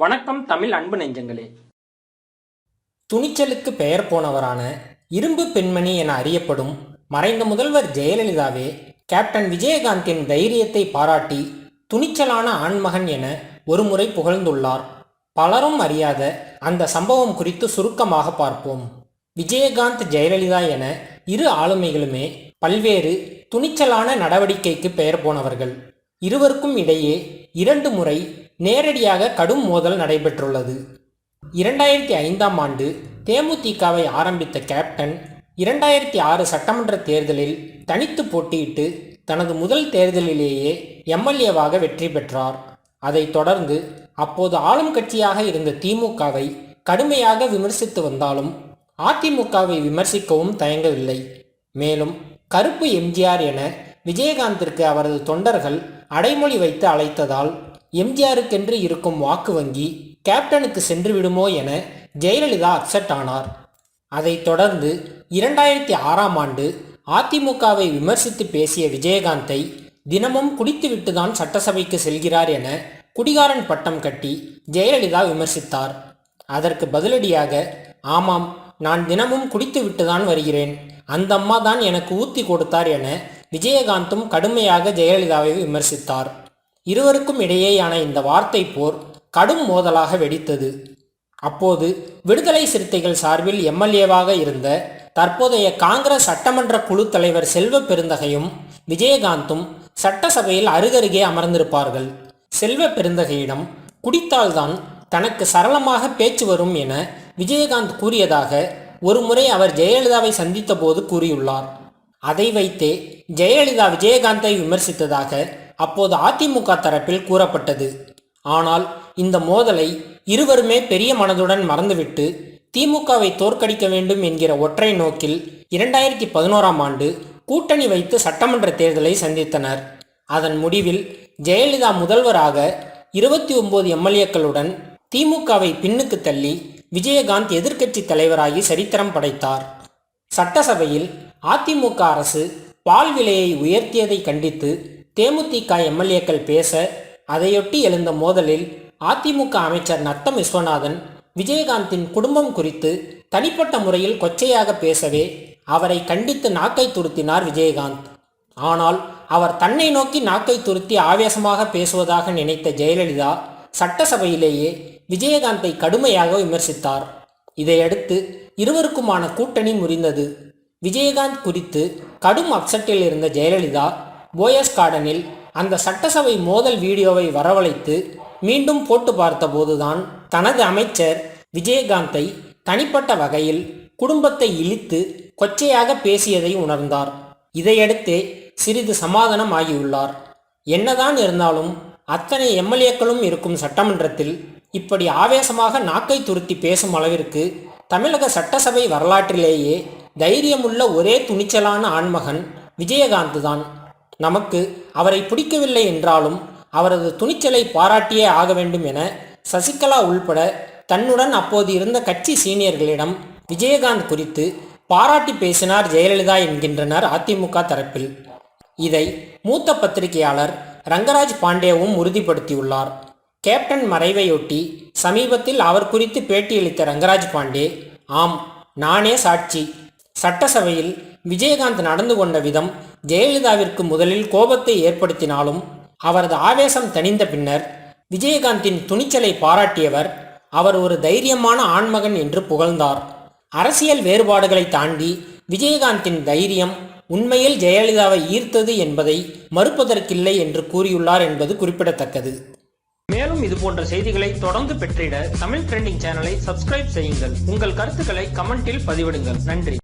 வணக்கம் தமிழ் அன்பு நெஞ்சங்களே. துணிச்சலுக்கு பெயர் போனவரான இரும்பு பெண்மணி என அறியப்படும் மறைந்த முதல்வர் ஜெயலலிதாவே கேப்டன் விஜயகாந்தின் தைரியத்தை பாராட்டி துணிச்சலான ஆண்மகன் என ஒருமுறை புகழ்ந்துள்ளார். பலரும் அறியாத அந்த சம்பவம் குறித்து சுருக்கமாக பார்ப்போம். விஜயகாந்த் ஜெயலலிதா என இரு ஆளுமைகளுமே பல்வேறு துணிச்சலான நடவடிக்கைக்கு பெயர் போனவர்கள். இருவருக்கும் இடையே இரண்டு முறை நேரடியாக கடும் மோதல் நடைபெற்றுள்ளது. இரண்டாயிரத்தி ஐந்தாம் ஆண்டு தேமுதிகவை ஆரம்பித்த கேப்டன் இரண்டாயிரத்தி ஆறு சட்டமன்ற தேர்தலில் தனித்து போட்டியிட்டு தனது முதல் தேர்தலிலேயே எம்எல்ஏவாக வெற்றி பெற்றார். அதைத் தொடர்ந்து அப்போது ஆளும் கட்சியாக இருந்த திமுகவை கடுமையாக விமர்சித்து வந்தாலும் அதிமுகவை விமர்சிக்கவும் தயங்கவில்லை. மேலும் கருப்பு எம்ஜிஆர் என விஜயகாந்திற்கு அவரது தொண்டர்கள் அடைமொழி வைத்து அழைத்ததால் எம்ஜிஆருக்கென்று இருக்கும் வாக்கு வங்கி கேப்டனுக்கு சென்று விடுமோ என ஜெயலலிதா அப்செட் ஆனார். அதைத் தொடர்ந்து இரண்டாயிரத்தி ஆறாம் ஆண்டு அதிமுகவை விமர்சித்து பேசிய விஜயகாந்தை தினமும் குடித்துவிட்டுதான் சட்டசபைக்கு செல்கிறார் என குடிகாரன் பட்டம் கட்டி ஜெயலலிதா விமர்சித்தார். அதற்கு பதிலடியாக ஆமாம் நான் தினமும் குடித்துவிட்டுதான் வருகிறேன். அந்த அம்மா தான் எனக்கு ஊத்தி கொடுத்தார் என விஜயகாந்தும் கடுமையாக ஜெயலலிதாவை விமர்சித்தார். இருவருக்கும் இடையேயான இந்த வார்த்தை போர் கடும் மோதலாக வெடித்தது. அப்போது விடுதலை சிறுத்தைகள் சார்பில் எம்எல்ஏவாக இருந்த தற்போதைய காங்கிரஸ் சட்டமன்ற குழு தலைவர் செல்வ பெருந்தகையும் விஜயகாந்தும் சட்டசபையில் அருகருகே அமர்ந்திருப்பார்கள். செல்வ பெருந்தகையிடம் குடித்தால்தான் தனக்கு சரளமாக பேச்சு வரும் என விஜயகாந்த் கூறியதாக ஒருமுறை அவர் ஜெயலலிதாவை சந்தித்த போது கூறியுள்ளார். அதை வைத்தே ஜெயலலிதா விஜயகாந்தை விமர்சித்ததாக அப்போது அதிமுக தரப்பில் கூறப்பட்டது. ஆனால் இந்த மோதலை இருவருமே பெரிய மனதுடன் மறந்துவிட்டு திமுகவை தோற்கடிக்க வேண்டும் என்கிற ஒற்றை நோக்கில் இரண்டாயிரத்தி பதினோராம் ஆண்டு கூட்டணி வைத்து சட்டமன்ற தேர்தலை சந்தித்தனர். அதன் முடிவில் ஜெயலலிதா முதல்வராக இருபத்தி ஒன்பது எம்எல்ஏக்களுடன் திமுகவை பின்னுக்கு தள்ளி விஜயகாந்த் எதிர்க்கட்சி தலைவராகி சரித்திரம் படைத்தார். சட்டசபையில் அதிமுக அரசு பால் விலையை உயர்த்தியதை கண்டித்து தேமுதிக எம்எல்ஏக்கள் பேச அதையொட்டி எழுந்த மோதலில் அதிமுக அமைச்சர் நத்தம் விஸ்வநாதன் விஜயகாந்தின் குடும்பம் குறித்து தனிப்பட்ட முறையில் கொச்சையாக பேசவே அவரை கண்டித்து நாக்கை துருத்தினார் விஜயகாந்த். ஆனால் அவர் தன்னை நோக்கி நாக்கை துருத்தி ஆவேசமாக பேசுவதாக நினைத்த ஜெயலலிதா சட்டசபையிலேயே விஜயகாந்தை கடுமையாக விமர்சித்தார். இதையடுத்து இருவருக்குமான கூட்டணி முறிந்தது. விஜயகாந்த் குறித்து கடும் அப்செட்டில் இருந்த ஜெயலலிதா போயஸ் கார்டனில் அந்த சட்டசபை மோதல் வீடியோவை வரவழைத்து மீண்டும் போட்டு பார்த்தபோதுதான் தனது அமைச்சர் விஜயகாந்தை தனிப்பட்ட வகையில் குடும்பத்தை இழித்து கொச்சையாக பேசியதை உணர்ந்தார். இதையடுத்தே சிறிது சமாதானம் ஆகியுள்ளார். என்னதான் இருந்தாலும் அத்தனை எம்எல்ஏக்களும் இருக்கும் சட்டமன்றத்தில் இப்படி ஆவேசமாக நாக்கை துருத்தி பேசும் அளவிற்கு தமிழக சட்டசபை வரலாற்றிலேயே தைரியமுள்ள ஒரே துணிச்சலான ஆண்மகன் விஜயகாந்த் தான். நமக்கு அவரை பிடிக்கவில்லை என்றாலும் அவரது துணிச்சலை பாராட்டியே ஆக வேண்டும் என சசிகலா உள்பட தன்னுடன் அப்போது இருந்த கட்சி சீனியர்களிடம் விஜயகாந்த் குறித்து பாராட்டி பேசினார் ஜெயலலிதா என்கின்றனர் அதிமுக தரப்பில். இதை மூத்த பத்திரிகையாளர் ரங்கராஜ் பாண்டேவும் உறுதிப்படுத்தியுள்ளார். கேப்டன் மறைவையொட்டி சமீபத்தில் அவர் குறித்து பேட்டியளித்த ரங்கராஜ் பாண்டே ஆம் நானே சாட்சி. சட்டசபையில் விஜயகாந்த் நடந்து கொண்ட விதம் ஜெயலலிதாவிற்கு முதலில் கோபத்தை ஏற்படுத்தினாலும் அவரது ஆவேசம் தணிந்த பின்னர் விஜயகாந்தின் துணிச்சலை பாராட்டியவர் அவர் ஒரு தைரியமான ஆண்மகன் என்று புகழ்ந்தார். அரசியல் வேறுபாடுகளை தாண்டி விஜயகாந்தின் தைரியம் உண்மையில் ஜெயலலிதாவை ஈர்த்தது என்பதை மறுப்பதற்கில்லை என்று கூறியுள்ளார் என்பது குறிப்பிடத்தக்கது. மேலும் இது போன்ற செய்திகளை தொடர்ந்து பெற்றிட தமிழ் ட்ரெண்டிங் சேனலை சப்ஸ்கிரைப் செய்யுங்கள். உங்கள் கருத்துக்களை கமெண்டில் பதிவிடுங்கள். நன்றி.